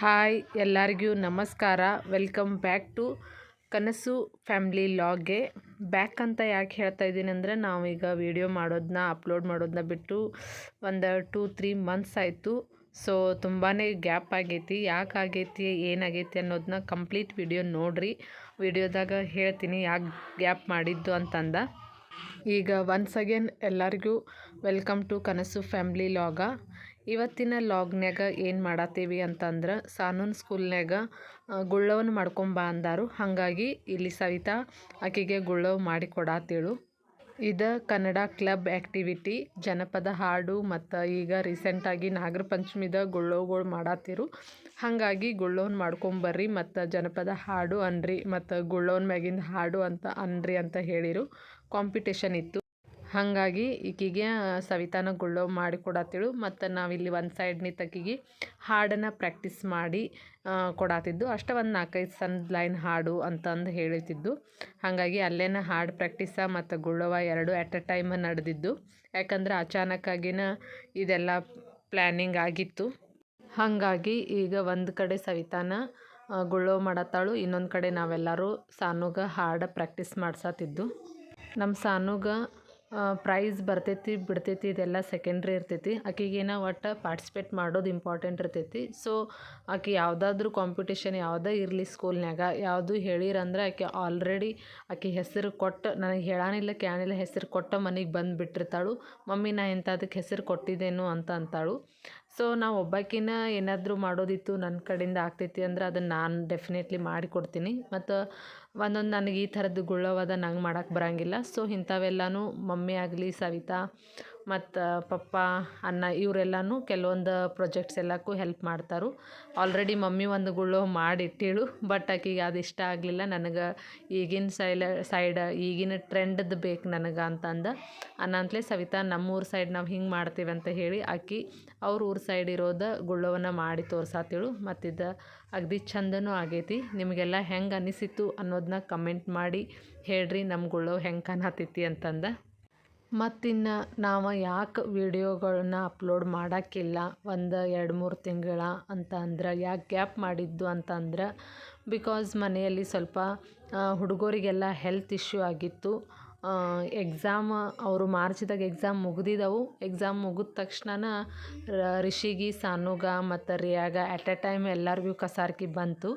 Hi ಎಲ್ಲರಿಗೂ ನಮಸ್ಕಾರ. Welcome back to Kanasu family ಲಾಗ್ಗೆ. Back ಅಂತ ಯಾಕೆ ಹೇಳ್ತಾ ಇದ್ದೀನಿ ಅಂದರೆ ನಾವೀಗ ವಿಡಿಯೋ ಮಾಡೋದನ್ನ ಅಪ್ಲೋಡ್ ಮಾಡೋದನ್ನ ಬಿಟ್ಟು ಒಂದು ಟೂ, ತ್ರೀ ಮಂತ್ಸ್ ಆಯಿತು. ಸೊ ತುಂಬಾ ಗ್ಯಾಪ್ ಆಗೈತಿ. ಯಾಕೆ ಆಗೈತಿ ಏನಾಗೈತಿ ಅನ್ನೋದನ್ನ ಕಂಪ್ಲೀಟ್ ವಿಡಿಯೋ ನೋಡಿರಿ. ವಿಡಿಯೋದಾಗ ಹೇಳ್ತೀನಿ ಯಾಕೆ ಗ್ಯಾಪ್ ಮಾಡಿದ್ದು ಅಂತಂದ. ಈಗ ಒನ್ಸ್ ಅಗೇನ್ ಎಲ್ಲರಿಗೂ ವೆಲ್ಕಮ್ ಟು ಕನಸು ಫ್ಯಾಮ್ಲಿ ಲಾಗ. ಇವತ್ತಿನ ಲಾಗ್ನ್ಯಾಗ ಏನು ಮಾಡತ್ತೀವಿ ಅಂತಂದ್ರೆ ಸಾನೂನ್ ಸ್ಕೂಲ್ನ್ಯಾಗ ಗುಳ್ಳವನ್ನು ಮಾಡ್ಕೊಂಬ ಅಂದಾರು. ಹಾಗಾಗಿ ಇಲ್ಲಿ ಸವಿತಾ ಆಕೆಗೆ ಗುಳ್ಳವ್ ಮಾಡಿ ಇದು ಕನ್ನಡ ಕ್ಲಬ್ ಆ್ಯಕ್ಟಿವಿಟಿ ಜನಪದ ಹಾಡು ಮತ್ತು ಈಗ ರೀಸೆಂಟಾಗಿ ನಾಗರ ಪಂಚಮಿದ ಗುಳ್ಳೋಗಳು ಮಾಡತ್ತಿರು ಹಾಗಾಗಿ ಗುಳ್ಳೋನ್ ಮಾಡ್ಕೊಂಬರ್ರಿ ಮತ್ತು ಜನಪದ ಹಾಡು ಅನ್ರಿ ಮತ್ತು ಗುಳ್ಳೋನ್ ಮ್ಯಾಗಿಂದ ಹಾಡು ಅಂತ ಅನ್ರಿ ಅಂತ ಹೇಳಿರು. ಕಾಂಪಿಟೇಷನ್ ಇತ್ತು. ಹಾಗಾಗಿ ಈಕಿಗೆ ಸವಿತಾನ ಗುಳ್ಳೋ ಮಾಡಿ ಕೊಡತ್ತಿಳು ಮತ್ತು ನಾವಿಲ್ಲಿ ಒಂದು ಸೈಡ್ ತಕ್ಕಿಗೆ ಹಾಡನ್ನು ಪ್ರಾಕ್ಟೀಸ್ ಮಾಡಿ ಕೊಡಾತಿದ್ದು. ಅಷ್ಟೇ ಒಂದು ನಾಲ್ಕೈದು ಸನ್ ಲೈನ್ ಹಾಡು ಅಂತಂದು ಹೇಳ್ತಿದ್ದು. ಹಾಗಾಗಿ ಅಲ್ಲೇನ ಹಾಡು ಪ್ರಾಕ್ಟೀಸ ಮತ್ತು ಗುಳ್ಳವ ಎರಡು ಎಟ್ ಅ ಟೈಮ್ ನಡೆದಿದ್ದು. ಯಾಕಂದ್ರೆ ಅಚಾನಕ್ಕಾಗಿನ ಇದೆಲ್ಲ ಪ್ಲ್ಯಾನಿಂಗ್ ಆಗಿತ್ತು. ಹಾಗಾಗಿ ಈಗ ಒಂದು ಕಡೆ ಸವಿತಾನ ಗುಳ್ಳೋ ಮಾಡತ್ತಾಳು. ಇನ್ನೊಂದು ಕಡೆ ನಾವೆಲ್ಲರೂ ಸಾನುಗ ಹಾಡು ಪ್ರಾಕ್ಟೀಸ್ ಮಾಡ್ಸತ್ತಿದ್ದು ನಮ್ಮ ಸಾನುಗ ಪ್ರೈಸ್ ಬರ್ತೈತಿ, ಬಿಡ್ತೈತಿ, ಇದೆಲ್ಲ ಸೆಕೆಂಡ್ರಿ ಇರ್ತೈತಿ. ಆಕಿಗೇನ ಒಟ್ಟು ಪಾರ್ಟಿಸಿಪೇಟ್ ಮಾಡೋದು ಇಂಪಾರ್ಟೆಂಟ್ ಇರ್ತೈತಿ. ಸೊ ಆಕೆ ಯಾವುದಾದ್ರೂ ಕಾಂಪಿಟೇಷನ್ ಯಾವುದೇ ಇರಲಿ ಸ್ಕೂಲ್ನ್ಯಾಗ ಯಾವುದು ಹೇಳಿರಂದ್ರೆ ಆಕೆ ಆಲ್ರೆಡಿ ಆಕೆ ಹೆಸರು ಕೊಟ್ಟು, ನನಗೆ ಹೇಳಾನಿಲ್ಲ ಕ್ಯಾನಿಲ್ಲ ಹೆಸರು ಕೊಟ್ಟ ಮನೆಗೆ ಬಂದು ಬಿಟ್ಟಿರ್ತಾಳು ಮಮ್ಮಿ, ನಾ ಇಂಥದಕ್ಕೆ ಹೆಸರು ಕೊಟ್ಟಿದ್ದೇನು ಅಂತ ಅಂತಾಳು. ಸೊ ನಾ ಒಬ್ಬಾಕಿನ ಏನಾದರೂ ಮಾಡೋದಿತ್ತು ನನ್ನ ಕಡೆಯಿಂದ ಆಗ್ತೈತಿ ಅಂದ್ರೆ ಅದನ್ನು ನಾನು ಡೆಫಿನೆಟ್ಲಿ ಮಾಡಿಕೊಡ್ತೀನಿ ಮತ್ತು ಒಂದೊಂದು ನನಗೆ ಈ ಥರದ್ದು ಗುಳ್ಳವಾದ ನಂಗೆ ಮಾಡೋಕ್ಕೆ ಬರೋಂಗಿಲ್ಲ. ಸೊ ಇಂಥವೆಲ್ಲನೂ ಮಮ್ಮಿ ಆಗಲಿ ಸವಿತಾ ಮತ್ತು ಪಪ್ಪ ಅಣ್ಣ ಇವರೆಲ್ಲನೂ ಕೆಲವೊಂದು ಪ್ರೊಜೆಕ್ಟ್ಸ್ ಎಲ್ಲಕ್ಕೂ ಹೆಲ್ಪ್ ಮಾಡ್ತಾರೆ. ಆಲ್ರೆಡಿ ಮಮ್ಮಿ ಒಂದು ಗುಳ್ಳು ಮಾಡಿಟ್ಟಿಳು ಬಟ್ ಆಕಿಗೆ ಅದು ಇಷ್ಟ ಆಗಲಿಲ್ಲ. ನನಗೆ ಈಗಿನ ಸೈಲ ಸೈಡ್ ಈಗಿನ ಟ್ರೆಂಡದ್ದು ಬೇಕು ನನಗೆ ಅಂತಂದು. ಅನ್ನಂತಲೇ ಸವಿತಾ, ನಮ್ಮೂರ ಸೈಡ್ ನಾವು ಹಿಂಗೆ ಮಾಡ್ತೀವಿ ಅಂತ ಹೇಳಿ ಆಕಿ ಅವ್ರ ಊರ ಸೈಡ್ ಇರೋದು ಗುಳ್ಳವನ್ನು ಮಾಡಿ ತೋರ್ಸಾತಿಳು. ಮತ್ತಿದು ಅಗದಿ ಚಂದನೂ ಆಗೈತಿ. ನಿಮಗೆಲ್ಲ ಹೆಂಗೆ ಅನಿಸಿತು ಅನ್ನೋದನ್ನ ಕಮೆಂಟ್ ಮಾಡಿ ಹೇಳ್ರಿ ನಮ್ಮ ಗುಳ್ಳೋ ಹೆಂಗೆ ಕಾಣತೈತಿ ಅಂತಂದು. ಮತ್ತಿನ್ನು ನಾವು ಯಾಕೆ ವೀಡಿಯೋಗಳನ್ನ ಅಪ್ಲೋಡ್ ಮಾಡೋಕ್ಕಿಲ್ಲ ಒಂದು ಎರಡು ಮೂರು ತಿಂಗಳ ಅಂತ ಅಂದ್ರೆ ಯಾಕೆ ಗ್ಯಾಪ್ ಮಾಡಿದ್ದು ಅಂತಂದ್ರೆ ಬಿಕಾಸ್ ಮನೆಯಲ್ಲಿ ಸ್ವಲ್ಪ ಹುಡುಗರಿಗೆಲ್ಲ ಹೆಲ್ತ್ ಇಶ್ಯೂ ಆಗಿತ್ತು. ಎಕ್ಸಾಮ್ ಅವರು ಮಾರ್ಚ್ದಾಗ ಎಕ್ಸಾಮ್ ಮುಗ್ದಿದವು. ಎಕ್ಸಾಮ್ ಮುಗಿದ ತಕ್ಷಣ ರಿಷಿಗಿ, ಸಾನುಗ ಮತ್ತು ರಿಯಾಗ ಎಟ್ ಎ ಟೈಮ್ ಎಲ್ಲರಿಗೂ ಕಸಾರ್ಕಿ ಬಂತು.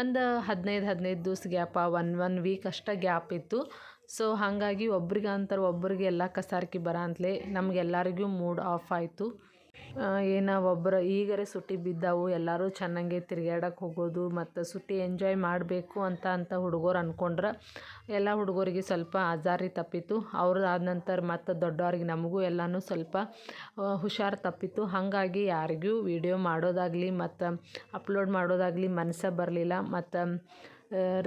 ಒಂದು ಹದಿನೈದು ಹದಿನೈದು ದಿವ್ಸ ಗ್ಯಾಪ ಒನ್ ಒನ್ ವೀಕ್ ಅಷ್ಟೇ ಗ್ಯಾಪ್ ಇತ್ತು. ಸೊ ಹಾಗಾಗಿ ಒಬ್ರಿಗೆ ಅಂತಾರೆ ಒಬ್ರಿಗೆ ಎಲ್ಲ ಕಸಾರ್ಕಿ ಬರ ಅಂತಲೇ ನಮಗೆಲ್ಲರಿಗೂ ಮೂಡ್ ಆಫ್ ಆಯಿತು. ಏನೋ ಒಬ್ಬರ ಈಗರೆ ಸುಟ್ಟಿ ಬಿದ್ದವು, ಎಲ್ಲರೂ ಚೆನ್ನಾಗೆ ತಿರ್ಗ್ಯಾಡಕ್ಕೆ ಹೋಗೋದು, ಮತ್ತು ಸುಟ್ಟಿ ಎಂಜಾಯ್ ಮಾಡಬೇಕು ಅಂತ ಅಂತ ಹುಡುಗರು ಅಂದ್ಕೊಂಡ್ರೆ ಎಲ್ಲ ಹುಡುಗರಿಗೆ ಸ್ವಲ್ಪ ಆಜಾರಿ ತಪ್ಪಿತ್ತು ಅವ್ರದ್ದು ಆದ ನಂತರ ಮತ್ತು ದೊಡ್ಡವ್ರಿಗೆ ನಮಗೂ ಎಲ್ಲನೂ ಸ್ವಲ್ಪ ಹುಷಾರು ತಪ್ಪಿತ್ತು ಹಾಗಾಗಿ ಯಾರಿಗೂ ವಿಡಿಯೋ ಮಾಡೋದಾಗಲಿ ಮತ್ತು ಅಪ್ಲೋಡ್ ಮಾಡೋದಾಗಲಿ ಮನಸ್ಸೇ ಬರಲಿಲ್ಲ. ಮತ್ತು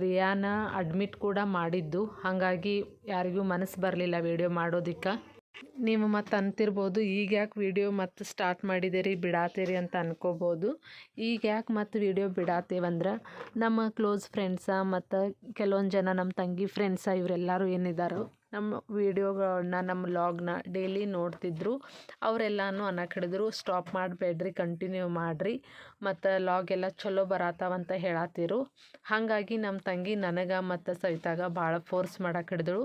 ರಿಯಾನ ಅಡ್ಮಿಟ್ ಕೂಡ ಮಾಡಿದ್ದು. ಹಾಗಾಗಿ ಯಾರಿಗೂ ಮನಸ್ಸು ಬರಲಿಲ್ಲ ವೀಡಿಯೋ ಮಾಡೋದಕ್ಕೆ. ನೀವು ಮತ್ತು ಅಂತಿರ್ಬೋದು, ಈಗ ಯಾಕೆ ವೀಡಿಯೋ ಮತ್ತೆ ಸ್ಟಾರ್ಟ್ ಮಾಡಿದ್ದೀರಿ ಬಿಡಾತೀರಿ ಅಂತ ಅನ್ಕೋಬೋದು. ಈಗ ಯಾಕೆ ಮತ್ತು ವೀಡಿಯೋ ಬಿಡಾತೀವಂದ್ರೆ ನಮ್ಮ ಕ್ಲೋಸ್ ಫ್ರೆಂಡ್ಸ ಮತ್ತು ಕೆಲವೊಂದು ಜನ ನಮ್ಮ ತಂಗಿ ಫ್ರೆಂಡ್ಸ ಇವರೆಲ್ಲರೂ ಏನಿದ್ದಾರೋ ನಮ್ಮ ವೀಡಿಯೋಗಳನ್ನ ನಮ್ಮ ಲಾಗ್ನ ಡೈಲಿ ನೋಡ್ತಿದ್ರು, ಅವರೆಲ್ಲನೂ ಅನ್ನಕ್ಕೆ ಸ್ಟಾಪ್ ಮಾಡಬೇಡ್ರಿ, ಕಂಟಿನ್ಯೂ ಮಾಡಿರಿ, ಮತ್ತು ಲಾಗ್ ಎಲ್ಲ ಚಲೋ ಬರತ್ತಾವಂತ ಹೇಳತ್ತಿರು ಹಾಗಾಗಿ ನಮ್ಮ ತಂಗಿ ನನಗೆ ಮತ್ತು ಸವಿತಾಗ ಭಾಳ ಫೋರ್ಸ್ ಮಾಡಕ್ಕೆ ಹಿಡಿದಳು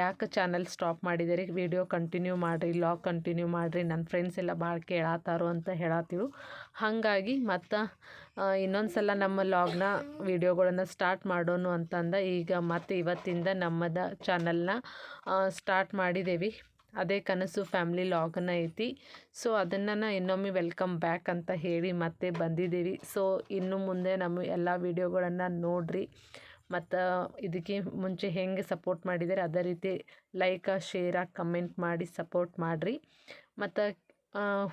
ಯಾಕೆ ಚಾನಲ್ ಸ್ಟಾಪ್ ಮಾಡಿದಿರಿ? ವೀಡಿಯೋ ಕಂಟಿನ್ಯೂ ಮಾಡಿರಿ, ಲಾಗ್ ಕಂಟಿನ್ಯೂ ಮಾಡಿರಿ ನನ್ನ ಫ್ರೆಂಡ್ಸ್ ಎಲ್ಲ ಭಾಳ ಕೇಳತ್ತಾರು ಅಂತ ಹೇಳತ್ತಿರು ಹಾಗಾಗಿ ಮತ್ತು ಇನ್ನೊಂದು ಸಲ ನಮ್ಮ ಲಾಗ್ನ ವೀಡಿಯೋಗಳನ್ನು ಸ್ಟಾರ್ಟ್ ಮಾಡೋಣ ಅಂತಂದ, ಈಗ ಮತ್ತು ಇವತ್ತಿಂದ ನಮ್ಮದ ಚಾನಲ್ನ ಸ್ಟಾರ್ಟ್ ಮಾಡಿದ್ದೇವೆ ಅದೇ ಕನಸು ಫ್ಯಾಮ್ಲಿ ಲಾಗನ್ನ ಐತಿ. ಸೊ ಅದನ್ನು ಇನ್ನೊಮ್ಮೆ ವೆಲ್ಕಮ್ ಬ್ಯಾಕ್ ಅಂತ ಹೇಳಿ ಮತ್ತೆ ಬಂದಿದ್ದೀವಿ ಸೊ ಇನ್ನು ಮುಂದೆ ನಮ್ಮ ಎಲ್ಲ ವೀಡಿಯೋಗಳನ್ನು ನೋಡಿರಿ. ಮತ್ತು, ಇದಕ್ಕೆ ಮುಂಚೆ ಹೆಂಗೆ ಸಪೋರ್ಟ್ ಮಾಡಿದ್ದಾರೆ ಅದೇ ರೀತಿ ಲೈಕ ಶೇರ ಕಮೆಂಟ್ ಮಾಡಿ ಸಪೋರ್ಟ್ ಮಾಡಿರಿ. ಮತ್ತು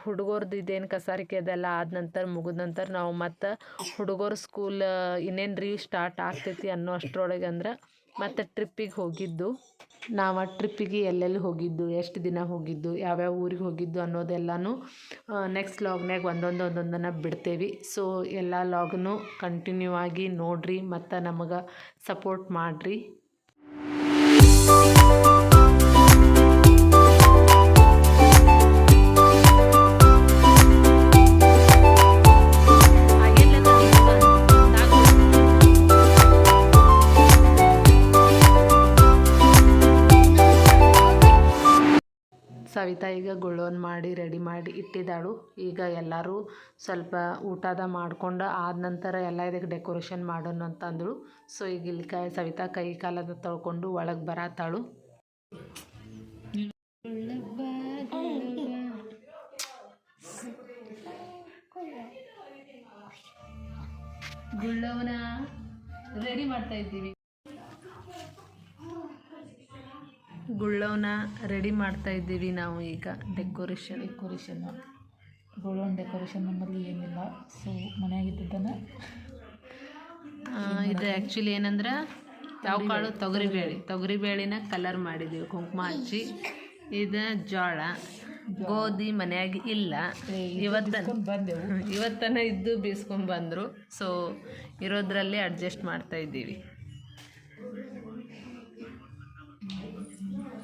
ಹುಡುಗರ್ದು ಇದೇನು ಕಸಾರಿಕೆ ಅದೆಲ್ಲ ಆದ ನಂತರ ಮುಗಿದ ನಂತರ ನಾವು ಮತ್ತು ಹುಡುಗರು ಸ್ಕೂಲ್ ಇನ್ನೇನು ರೀ ಸ್ಟಾರ್ಟ್ ಆಗ್ತೈತಿ ಅನ್ನೋ ಅಷ್ಟರೊಳಗೆ ಅಂದ್ರೆ ಮತ್ತು ಟ್ರಿಪ್ಪಿಗೆ ಹೋಗಿದ್ದು. ನಾವು ಆ ಟ್ರಿಪ್ಪಿಗೆ ಎಲ್ಲೆಲ್ಲಿ ಹೋಗಿದ್ದು, ಎಷ್ಟು ದಿನ ಹೋಗಿದ್ದು, ಯಾವ್ಯಾವ ಊರಿಗೆ ಹೋಗಿದ್ದು ಅನ್ನೋದೆಲ್ಲನೂ ನೆಕ್ಸ್ಟ್ ಲಾಗ್ನಾಗ ಒಂದೊಂದು ಒಂದೊಂದನ್ನು ಬಿಡ್ತೇವೆ. ಸೊ ಎಲ್ಲ ಲಾಗ್ನು ಕಂಟಿನ್ಯೂ ಆಗಿ ನೋಡಿರಿ, ಮತ್ತು ನಮಗೆ ಸಪೋರ್ಟ್ ಮಾಡಿರಿ. ಮಾಡಿ ಇಟ್ಟಿದ್ದಾಳು. ಈಗ ಎಲ್ಲರೂ ಸ್ವಲ್ಪ ಊಟದ ಮಾಡ್ಕೊಂಡು ಆದ ನಂತರ ಎಲ್ಲ ಇದಕ್ಕೆ ಡೆಕೋರೇಷನ್ ಮಾಡೋಣ ಅಂತ ಅಂದಳು ಸೊ ಈಗ ಇಲ್ಲಿ ಕೈ, ಸವಿತಾ ಕೈ ಕಾಲದ ತೊಳ್ಕೊಂಡು ಒಳಗೆ ಬರತ್ತಾಳು. ಗುಳ್ಳವನ ರೆಡಿ ಮಾಡ್ತಾ ಇದ್ದೀವಿ. ಗುಳ್ಳವನ ರೆಡಿ ಮಾಡ್ತಾ ಇದ್ದೀವಿ ನಾವು ಈಗ ಡೆಕೋರೇಷನ್ ಡೆಕೋರೇಷನ್ ಗುಳ್ಳೋನ ಡೆಕೋರೇಷನ್ ನಮ್ಮಲ್ಲಿ ಏನಿಲ್ಲ. ಸೊ ಮನೆಯಾಗಿದ್ದನ್ನು ಇದು ಆ್ಯಕ್ಚುಲಿ ಏನಂದ್ರೆ ಯಾವ ಕಾಳು ತೊಗರಿಬೇಳೆ. ತೊಗರಿಬೇಳೆನ ಕಲರ್ ಮಾಡಿದ್ದೀವಿ ಕುಂಕುಮ ಹಚ್ಚಿ. ಇದು ಜೋಳ. ಗೋಧಿ ಮನೆಯಾಗ ಇಲ್ಲ. ಇವತ್ತನ ಬಂದೆವು. ಇವತ್ತನ ಇದ್ದು ಬೀಸ್ಕೊಂಡು ಬಂದರು. ಸೊ ಇರೋದ್ರಲ್ಲಿ ಅಡ್ಜಸ್ಟ್ ಮಾಡ್ತಾ ಇದ್ದೀವಿ.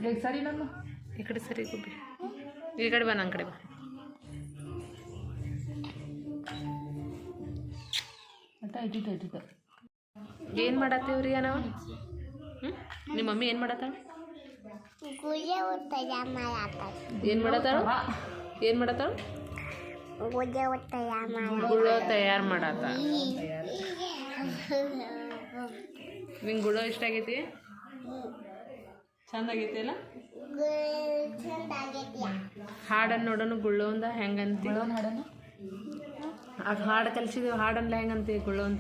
ಈಗ ಸರಿ ನಮ್ಮ ಈ ಕಡೆ ಸರಿ ಗುಬ್ಬಿ. ಈ ಕಡೆ ಬಾ ನನ್ನ ಕಡೆ ಬಾ. ಇಟ್ಟಿಟ್ಟು ಏನು ಮಾಡತ್ತೀವ್ರಿ ನಾವು ಹ್ಞೂ ನಿಮ್ಮ ಮಮ್ಮಿ ಏನು ಮಾಡತ್ತಾಳ? ಏನು ಮಾಡತ್ತಾಳ? ಏನು ಮಾಡತ್ತಾಳ? ಗುಳ್ಳೋ ತಯಾರು ಮಾಡತ್ತ ನಿಂಗೆ ಗುಳ್ಳ ಇಷ್ಟ ಆಗೈತಿ? ಚಂದ ಆಗೈತಿ ಅಲ್ಲ ಹಾಡನ್ನು ನೋಡೋಣ ಗುಳ್ಳೋಂದ ಹೆಂಗಂತಿ ಹಾಡನ್ನು? ಆ ಹಾಡು ಕಲ್ಸಿದೇವು ಹಾಡನ್ಲ ಹೆಂಗಂತಿ ಗುಳ್ಳೋಂದ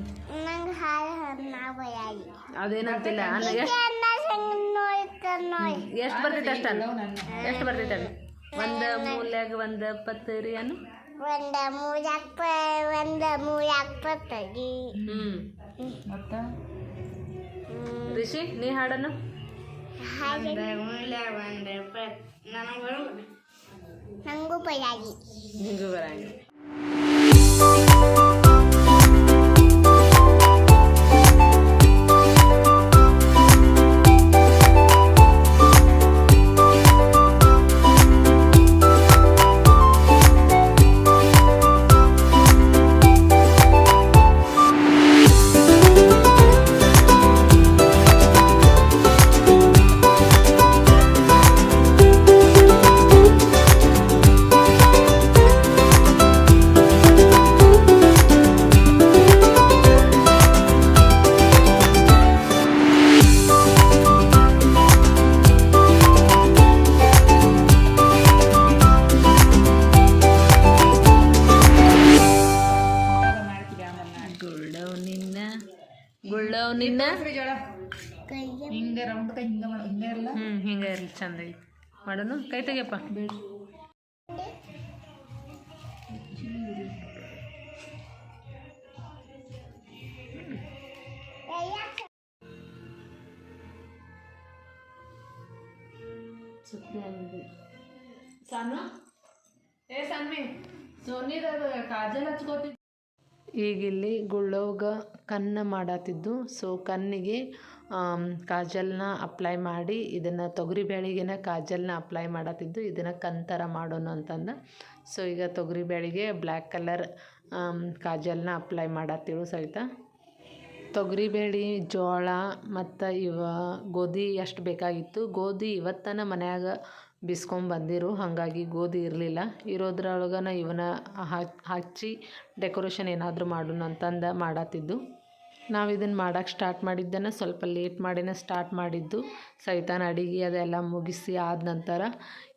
ಅದೇನಂತಿಲ್ಲ ಎಷ್ಟು ಬರ್ತೈತೆ ಅಷ್ಟ ಎಷ್ಟು ಬರ್ತೈತೆ ಅಲ್ಲ ಒಂದು ಮೂಲ್ಯಾಗ ಒಂದು ಪತ್ತರಿ ಅನ್ನು? ಒಂದ ಮೂರಕ್ಕ ಒಂದ ಮೂರಕ್ಕ ತಗಿ ಹ್ಞೂ ಮತ್ತು? ರಿಷಿ ನೀ ಹಾಡನ್ನು? ನಂಗೂ ಪಯಾಗಿ ನಿಂಗೂ ಬರಂಗಿಲ್ಲ ಹಿಂಗೆ ರೌಂಡ್ ಕೈ ಹಿಂಗೆ ಮಾಡ ಹಿಂಗೆ ಇರಲ್ಲ ಹ್ಞೂ ಹಿಂಗೆ ಇರಲಿ ಚಂದ ಐತಿ. ಮಾಡೋನು? ಕೈ ತೆಗಿಯಪ್ಪ. ಬೇಡ ಸಣ್ಣ ಏ ಸಾನ್ವಿ ಸೋನಿದ ಕಾಜಲ್ ಹಚ್ಕೋತಿ ಈಗ ಇಲ್ಲಿ ಗುಳ್ಳೋಗ ಕನ್ನ ಮಾಡತ್ತಿದ್ದು ಸೊ ಕಣ್ಣಿಗೆ ಕಾಜಲ್ನ ಅಪ್ಲೈ ಮಾಡಿ ಇದನ್ನು ತೊಗರಿಬೇಳೆಗಿನ ಕಾಜಲ್ನ ಅಪ್ಲೈ ಮಾಡತ್ತಿದ್ದು, ಇದನ್ನು ಕಣ್ ಥರ ಮಾಡೋಣ ಅಂತಂದು. ಸೊ ಈಗ ತೊಗರಿಬೇಳಿಗೆ ಬ್ಲ್ಯಾಕ್ ಕಲರ್ ಕಾಜಲ್ನ ಅಪ್ಲೈ ಮಾಡತ್ತಿಳು ಸಹಿತ ತೊಗರಿಬೇಳೆ ಜೋಳ ಮತ್ತು ಇವ ಗೋಧಿ ಎಷ್ಟು ಬೇಕಾಗಿತ್ತು? ಗೋಧಿ ಇವತ್ತನ ಮನ್ಯಾಗ ಬಿಸ್ಕೊಂಡು ಬಂದಿರು, ಹಾಗಾಗಿ ಗೋಧಿ ಇರಲಿಲ್ಲ. ಇರೋದ್ರೊಳಗನ ಇವನ್ನ ಹಚ್ಚಿ ಡೆಕೋರೇಷನ್ ಏನಾದರೂ ಮಾಡೋಣ ಅಂತಂದು ಮಾಡತ್ತಿದ್ದು. ನಾವು ಇದನ್ನು ಮಾಡೋಕ್ಕೆ ಸ್ಟಾರ್ಟ್ ಮಾಡಿದ್ದನ್ನು ಸ್ವಲ್ಪ ಲೇಟ್ ಮಾಡಿನೇ ಸ್ಟಾರ್ಟ್ ಮಾಡಿದ್ದು. ಸೈತಾನ ಅಡಿಗೆ ಅದೆಲ್ಲ ಮುಗಿಸಿ ಆದ ನಂತರ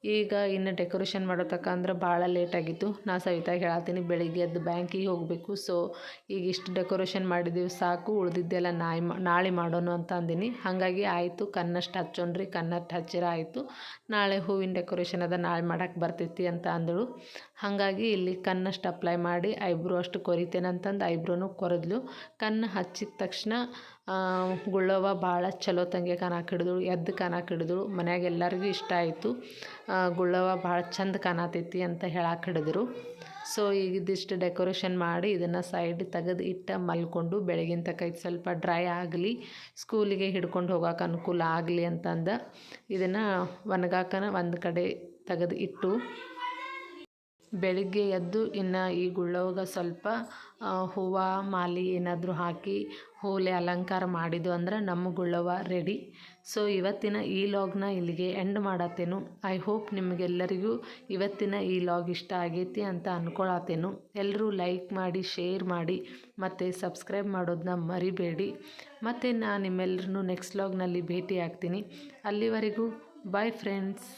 ಈಗ ಇನ್ನು ಡೆಕೋರೇಷನ್ ಮಾಡೋ ತಕ ಅಂದ್ರೆ ಭಾಳ ಲೇಟಾಗಿತ್ತು ನಾ ಸವಿತಾಗ ಹೇಳತ್ತೀನಿ ಬೆಳಿಗ್ಗೆ ಅದು ಬ್ಯಾಂಕಿಗೆ ಹೋಗಬೇಕು. ಸೊ ಈಗ ಇಷ್ಟು ಡೆಕೋರೇಷನ್ ಮಾಡಿದ್ದೀವಿ ಸಾಕು, ಉಳಿದಿದ್ದೆಲ್ಲ ನಾಯಿ ನಾಳೆ ಮಾಡೋಣ ಅಂತ ಅಂದಿನಿ. ಹಾಗಾಗಿ ಆಯಿತು, ಕನ್ನಷ್ಟು ಹಚ್ಚೋಣ್ರಿ, ಕನ್ನಷ್ಟು ಹಚ್ಚಿರ ಆಯಿತು. ನಾಳೆ ಹೂವಿನ ಡೆಕೋರೇಷನ್ ಅದ, ನಾಳೆ ಮಾಡೋಕ್ಕೆ ಬರ್ತೈತಿ ಅಂತ ಅಂದಳು. ಹಾಗಾಗಿ ಇಲ್ಲಿ ಕನ್ನಷ್ಟು ಅಪ್ಲೈ ಮಾಡಿ, ಐಬ್ರೋ ಅಷ್ಟು ಕೊರಿತೇನೆ ಅಂತಂದು ಐಬ್ರೋನು ಕೊರೆದ್ಲು. ಕಣ್ಣು ಹಚ್ಚಿದ ತಕ್ಷಣ ಗುಳ್ಳವ್ವ ಭಾಳ ಚಲೋ ತಂಗೆ ಕಾಣಕ್ಕೆ ಹಿಡಿದಳು ಎದ್ದು ಕಾಣಕ್ಕೆ ಹಿಡಿದಳು ಮನ್ಯಾಗ ಎಲ್ಲರಿಗೂ ಇಷ್ಟ ಆಯಿತು. ಗುಳ್ಳವ್ವ ಭಾಳ ಚಂದ ಕಾಣತೈತಿ ಅಂತ ಹೇಳಕ್ಕೆ ಹಿಡಿದ್ರು ಸೊ ಈಗ ಇದಿಷ್ಟು ಡೆಕೋರೇಷನ್ ಮಾಡಿ ಇದನ್ನು ಸೈಡ್ ತೆಗೆದು ಇಟ್ಟು ಮಲ್ಕೊಂಡು ಬೆಳಗಿನ ತಕ್ಕ ಇದು ಸ್ವಲ್ಪ ಡ್ರೈ ಆಗಲಿ ಸ್ಕೂಲಿಗೆ ಹಿಡ್ಕೊಂಡು ಹೋಗೋಕೆ ಅನುಕೂಲ ಆಗಲಿ ಅಂತಂದು ಇದನ್ನು ಒಣಗಾಕನ ಒಂದು ಕಡೆ ತೆಗೆದು ಇಟ್ಟು ಬೆಳಿಗ್ಗೆ ಎದ್ದು ಇನ್ನು ಈ ಗುಳ್ಳೋಗ ಸ್ವಲ್ಪ ಹೂವು, ಮಾಲೆ ಏನಾದರೂ ಹಾಕಿ ಹೂಲೆ ಅಲಂಕಾರ ಮಾಡಿದ್ದು ಅಂದ್ರೆ ನಮ್ಮ ಗುಳ್ಳವ ರೆಡಿ ಸೊ ಇವತ್ತಿನ ಈ ಲಾಗ್ನ ಇಲ್ಲಿಗೆ ಎಂಡ್ ಮಾಡತ್ತೇನು. ಐ ಹೋಪ್ ನಿಮಗೆಲ್ಲರಿಗೂ ಇವತ್ತಿನ ಈ ಲಾಗ್ ಇಷ್ಟ ಆಗೈತಿ ಅಂತ ಅಂದ್ಕೊಳತ್ತೇನು ಎಲ್ಲರೂ ಲೈಕ್ ಮಾಡಿ ಶೇರ್ ಮಾಡಿ, ಮತ್ತು ಸಬ್ಸ್ಕ್ರೈಬ್ ಮಾಡೋದನ್ನ ಮರಿಬೇಡಿ. ಮತ್ತು ನಾನು ನಿಮ್ಮೆಲ್ಲರೂ ನೆಕ್ಸ್ಟ್ ಲಾಗ್ನಲ್ಲಿ ಭೇಟಿ ಆಗ್ತೀನಿ ಅಲ್ಲಿವರೆಗೂ ಬಾಯ್ ಫ್ರೆಂಡ್ಸ್